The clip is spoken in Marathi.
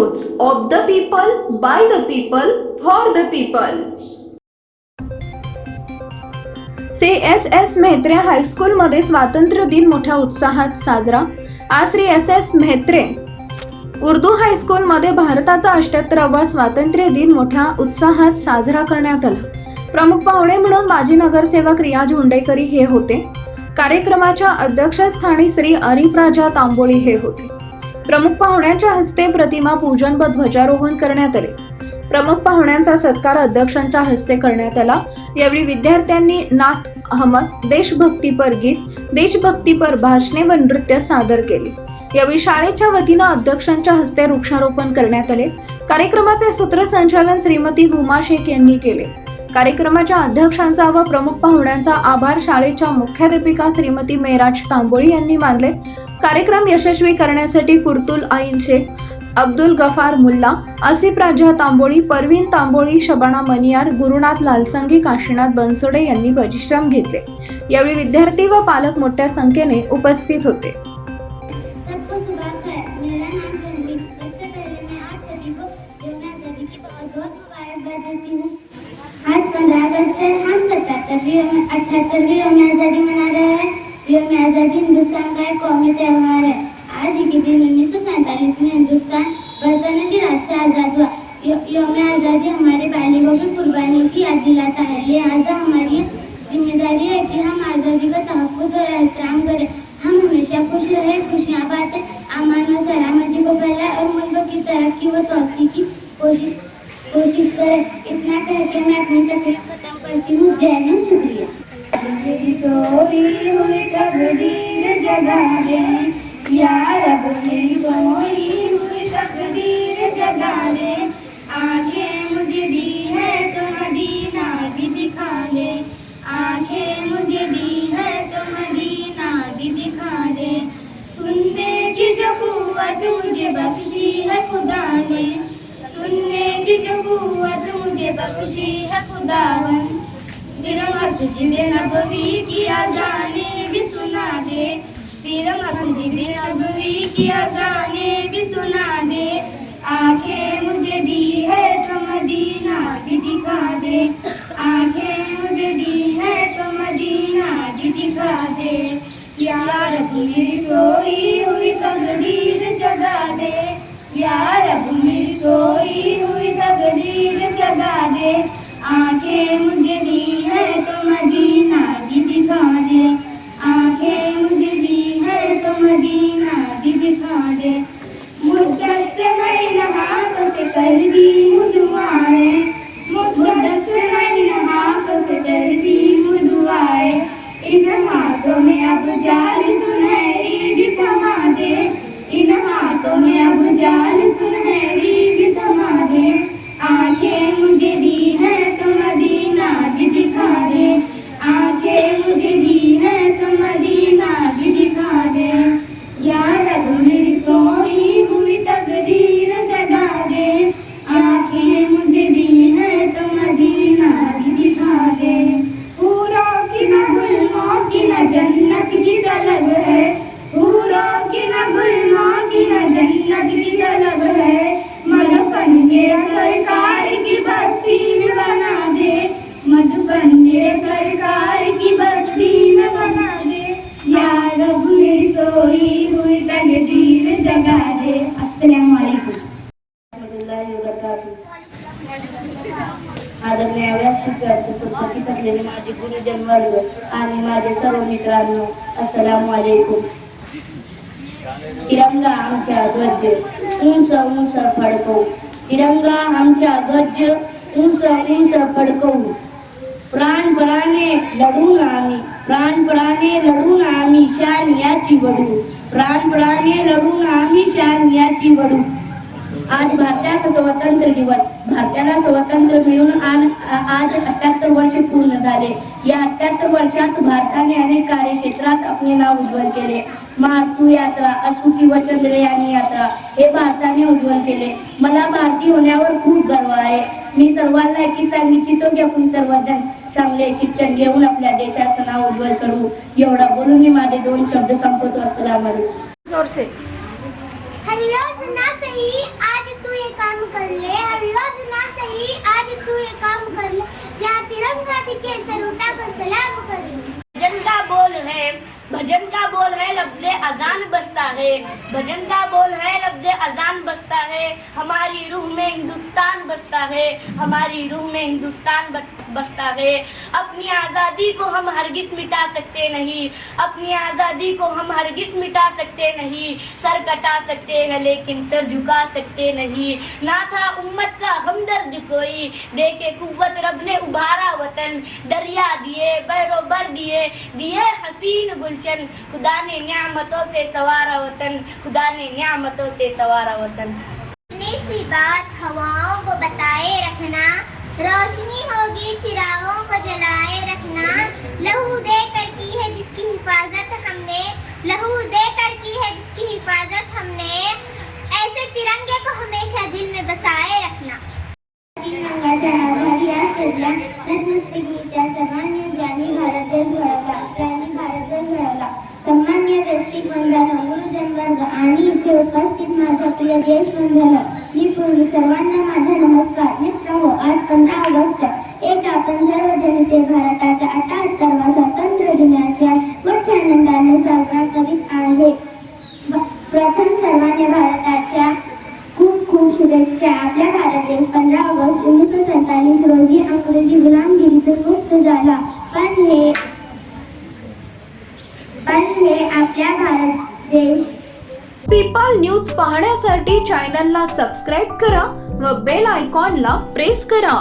News of the people by the people for the people C S S Mhetre हायस्कूलमध्ये स्वातंत्र्य दिन मोठ्या उत्साहात साजरा. आज श्री एस एस मेहत्रे उर्दू हायस्कूलमध्ये भारताचा अष्ट्याहत्तरावा स्वातंत्र्य दिन मोठ्या उत्साहात साजरा करण्यात आला. प्रमुख पाहुणे म्हणून माजी नगरसेवक रिया झोंडेकरी हे होते. कार्यक्रमाच्या अध्यक्षस्थानी श्री अरिप्राजा तांबोळी हे होते. प्रमुख पाहुण्यांच्या हस्ते प्रतिमा पूजन व ध्वजारोहण करण्यात आले. प्रमुख पाहुण्यांचा सत्कार अध्यक्षांच्या हस्ते करण्यात आला. यावेळी विद्यार्थ्यांनी नाथ अहमद देशभक्तीपर गीत देशभक्तीपर भाषणे व नृत्य सादर केले. यावेळी शाळेच्या वतीनं अध्यक्षांच्या हस्ते वृक्षारोपण करण्यात आले. कार्यक्रमाचे सूत्रसंचालन श्रीमती हुमा शेख यांनी केले. कार्यक्रमाच्या अध्यक्षांचा व प्रमुख पाहुण्यांचा आभार. शाळेच्या मुख्याध्यापिका श्रीमती मेराज तांबोळी यांनी मानले. कार्यक्रम यशस्वी करण्यासाठी कुर्तुल आईन शेख अब्दुल गफार मुल्ला आसिफ राजा तांबोळी परवीन तांबोळी शबाना मनियार गुरुनाथ लालसंगी काशीनाथ बनसोडे यांनी परिश्रम घेतले. यावेळी विद्यार्थी व पालक मोठ्या संख्येने उपस्थित होते. सबको सुबह खैर मेरा नाम रणदीप सबसे पहले मैं आप सभी को बहुत बहुत मुबारकबाद देती हूँ आज पंद्रह अगस्त है हम सतहत्तरवीं अठहत्तरवीं यौम आज़ादी मना रहे हैं यौम आज़ादी हिंदुस्तान का एक कौमी त्यौहार? है आज ही के दिन उन्नीस सौ सैंतालीस में हिंदुस्तान बरतानिया की राज से आज़ाद हुआ यौ- यौम आज़ादी हमारे बालिकों की कुर्बानियों की याद दिलाता है लिहाजा हमारी जिम्मेदारी है कि हम आज़ादी का तहफ़ और एहतराम करें. हम हमेशा खुश रहे खुश सोई हुई तकदीर जगा हुई तकदीर जगा दे आँखें तो भी दिखा दे आँखें मुझे दी है तो मदीना भी दिखा दे सुनने की जो मुझे बख्शी है खुदा सुनने की जो कुवत मुझे बख्शी है खुदावन फिर मस्जिद नबवी की अजाने भी सुना दे फिर मस्जिद नबवी की अजाने भी सुना दे आंखें मुझे दी है तो मदीना भी दिखा दे। आंखें मुझे दी है तो मदीना भी दिखा दे। यार रब मेरी सोई हुई तकदीर जगा दे। यार रब मेरी सोई हुई तकदीर जगा दे। आंखें मुझे दी है तो मदीना भी दिखा दे। आंखें मुझे दी है तो मदीना भी दिखा दे। मुद्दत से मैं नहातों से कर दी हूँ दुआएं। मुद्दत से मैं नहातों से कर दी हूँ दुआएं। इन हाथों में अब जाल सुनहरी भी थमा दे। इन हाथों में अब जाल सुनहरी भी सोई मधुपन मेरे सरकार की बस्ती में बना दे। या रब मेरी सोई हुई तकदीर जगा दे। अस्सलाम वालेकुम तिरंगा आमच्या ध्वज, उंच उंच फडकवू। तिरंगा आमच्या ध्वज, उंच उंच फडकवू। प्राणपणाने लढून आम्ही प्राणपणाने लढून आम्ही शान याची वडू. प्राणपणाने लढून आम्ही शान याची वडू. आज भारताचा स्वतंत्र दिवस. भारताला स्वतंत्र मिळून आज अठ्याहत्तर वर्ष पूर्ण झाले. या अठ्याहत्तर वर्षात भारताने अनेक कार्यक्षेत्रात आपले नाव उज्ज्वल केले. मारतू यात्रा अशोकी व चंद्रयान यात्रा हे भारताने उज्ज्वल केले. मला भारतीय होण्यावर खूप गर्व आहे. मी सर्वांना एक सांग इच्छितो की आपण सर्वजण चांगले शिक्षण घेऊन आपल्या देशाचं नाव उज्ज्वल करू. एवढा बोलून माझे दोन शब्द संपवतो असला जोर काम कर ले. सही आज तू ये काम कर ले. तिरंगा बसता है। भजन का बोल है, लफ्जे अजान बसता है। हमारी रूह में हिंदुस्तान बसता है। हमारी रूह में हिंदुस्तान बस- बसता है। अपनी आज़ादी को हम हरगिज मिटा सकते नहीं। अपनी आज़ादी को हम हरगिज मिटा सकते नहीं। सर कटा सकते हैं, लेकिन सर झुका सकते नहीं। ना था उम्मत का हमदर्द कोई। देके कुव्वत रब ने उभारा वतन। दरिया दिए बरोबर दिए। दिए हसीन गुलशन। खुदा ने न्यामतों से सवारा वतन खुदा ने नियामतों से सवारा वतन अपनी सी बात हवाओं को बताए रखना रोशनी होगी चिरागों को जलाए रखना। लहू देकर की है जिसकी हिफाजत हमने लहू देकर की है जिसकी हिफाजत हमने। ऐसे तिरंगे को हमेशा दिल में बसाए रखना। भारत देश भारत देश सन्मान्य व्यस्तिक वंदन गुरुजन वर्ग आणि इथे उपस्थित माझ्या प्रिय देश बंधन मी पूर्वी सर्वांना माझा नमस्कार. मित्र हो आज पंधरा ऑगस्ट एक आपण सर्व जनते भारताच्या अठ्याहत्तरवा स्वातंत्र्य दिनाच्या मोठ्या आनंदाने साजरा करीत आहे. प्रथम सर्वांनी भारताच्या खूप खूप शुभेच्छा. आपला भारत देश पंधरा ऑगस्ट उन्नीसशे सत्तावीस रोजी अंग्रेजी गुलामगिरीतून मुक्त झाला. पण हे पण हे आपल्या भारत देश. पिपाल न्यूज पाहण्यासाठी चॅनलला सबस्क्राईब करा व बेल आयकॉनला प्रेस करा.